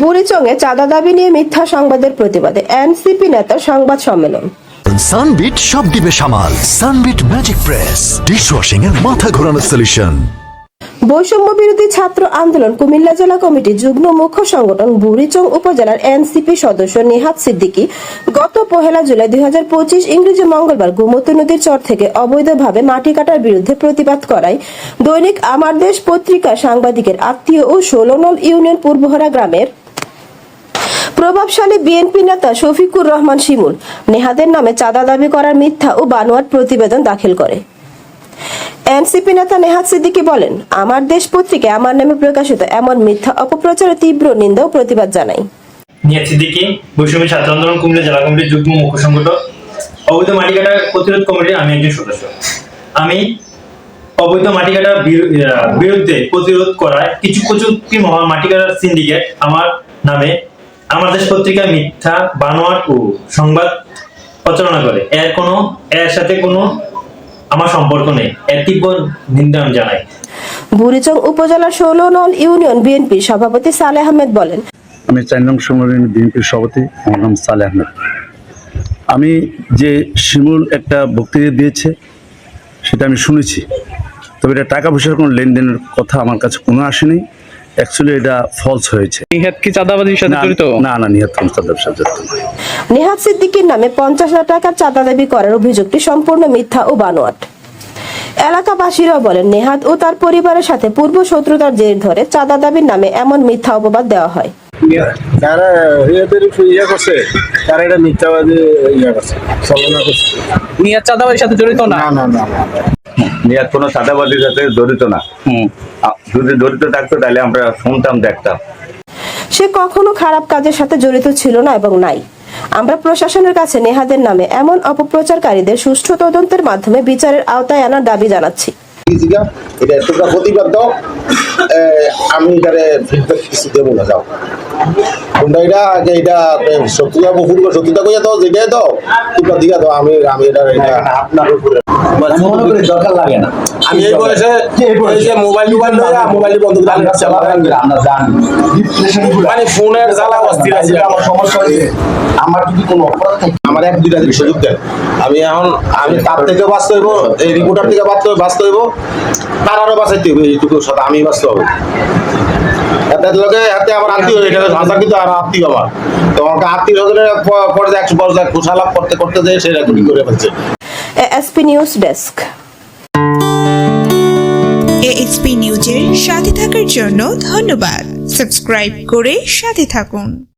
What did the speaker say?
বুড়িচংয়ে চাঁদা দাবি নিয়ে মিথ্যা সংবাদের প্রতিবাদে এনসিপি নেতার সংবাদ সম্মেলন। সানবিট সব দিবে সামাল সানবিট ম্যাজিক প্রেস ডিশওয়াশিং এর মাথা ঘোরানো সলিউশন বৈষম্য বিরোধী ছাত্র আন্দোলন কুমিল্লা জেলা কমিটি যুগ্ম মুখ্য সংগঠন বুড়িচং উপজেলার এনসিপি সদস্য নিহাত সিদ্দিকী গত পহেলা জুলাই দুই হাজার পঁচিশ ইংরেজি মঙ্গলবার গোমতী নদীর চর থেকে অবৈধভাবে মাটি কাটার বিরুদ্ধে প্রতিবাদ করায় দৈনিক আমার দেশ পত্রিকা সাংবাদিকের আত্মীয় ও ষোলনল ইউনিয়ন পূর্বহরা গ্রামের প্রভাবশালী বিএনপি নেতা শফিকুর রহমান শিমুল নেহাদের নামে চাঁদা দাবি করার মিথ্যা ও বানোয়াট প্রতিবেদন দাখিল করে। এনসিপি নেতা নেহাত সিদ্দিকী বলেন, আমার দেশ পত্রিকায় আমার নামে প্রকাশিত এমন মিথ্যা অপপ্রচারে তীব্র নিন্দা ও প্রতিবাদ জানাই। নিয়াত সিদ্দিকী, বৈষম্য ছাত্র আন্দোলন কুমিল্লা জেলা কমিটির যুগ্ম মুখ্য সংগঠক। অবৈধ মাটি কাটা প্রতিরোধ কমিটির আমি একজন সদস্য। আমি অবৈধ মাটি কাটার বিরুদ্ধে প্রতিরোধ করায় কিছু মহা মাটি কাটার সিন্ডিকেট আমার নামে আমার দেশ পত্রিকায় মিথ্যা বানোয়াট ও সংবাদ প্রচারণা করে। এর কোনো এর সাথে কোনো আমার সম্পর্ক নেই। এর তীব্র নিন্দা আমি জানাই। বুড়িচং উপজেলার ষোলো নল ইউনিয়ন বিএনপি সভাপতি সালে আহমেদ বলেন আমি চার নং সংগঠন বিএনপির সভাপতি আমার নাম সালে আহমেদ। আমি যে শিমুল একটা বক্তৃতা দিয়েছে সেটা আমি শুনেছি। তবে এটা টাকা পয়সার কোনো লেনদেনের কথা আমার কাছে কোনো আসেনি অ্যাকচুয়ালি এটা ফলস হয়েছে। নিহাত কি চাঁদাবাজির সাথে জড়িত? না না নিহত সংস্থা ব্যবসা জড়িত নয়। নেহাত সিদ্দিকীর নামে পঞ্চাশ হাজার টাকার চাঁদা দাবি করার অভিযোগটি সম্পূর্ণ মিথ্যা ও বানোয়াট। এলাকাবাসীরাও বলেন নেহাত ও তার পরিবারের সাথে পূর্ব শত্রুতার জের ধরে চাঁদা দাবির নামে এমন মিথ্যা অপবাদ দেওয়া হয়। যারা একটু ইয়ে করছে তারা এটা মিথ্যাবাদী ইয়ে করছে চলনা করছে। নিহাত চাঁদাবাজির সাথে জড়িত না না না। নিয়াত কোনো চাঁদাবাজির সাথে জড়িত না। যদি জড়িত থাকতো তাহলে আমরা শুনতাম দেখতাম। সে কখনো খারাপ কাজের সাথে জড়িত ছিল না এবং নাই। আমরা প্রশাসনের কাছে নেহাদের নামে এমন অপপ্রচারকারীদের সুষ্ঠু তদন্তের মাধ্যমে বিচারের আওতায় আনার দাবি জানাচ্ছি। এটা তোমরা প্রতিবাদ দাও। আমি ফিডব্যাক কিছু দেবো না যাও। তোমরা এটা এটা সত্যতা বহুল সত্যতা কইয়া তোমরা দিঘা দাও আমি আমি এটা এটা আপনার উপরে। দরকার লাগে না। আমি এই বয়সে এই যে মোবাইল টোবাইল লইয়া মোবাইল বন্ধ করে আমি চালাবেন আমরা জানি মানে ফোনের জ্বালা অস্থির আছে। আমার সমস্যা আমার যদি কোনো অপরাধ থাকে আমার এক দুইটা দিন সুযোগ দেন। আমি এখন আমি তার থেকে বাঁচতে হইব এই রিপোর্টার থেকে বাঁচতে বাঁচতে হইব। তার আরও বাঁচাইতে হইব এইটুকু সাথে আমি বাঁচতে হবে। লগে হাতে আমার আত্মীয় এটা ভাষা কিন্তু আর আত্মীয় আমার তো আমাকে আত্মীয় হলে পরে একশো পর্যায়ে খোসালাপ করতে করতে যায় সেটা কি করে ফেলছে। SP news desk. এএসপি নিউজের সাথে থাকার জন্য ধন্যবাদ। সাবস্ক্রাইব করে সাথে থাকুন।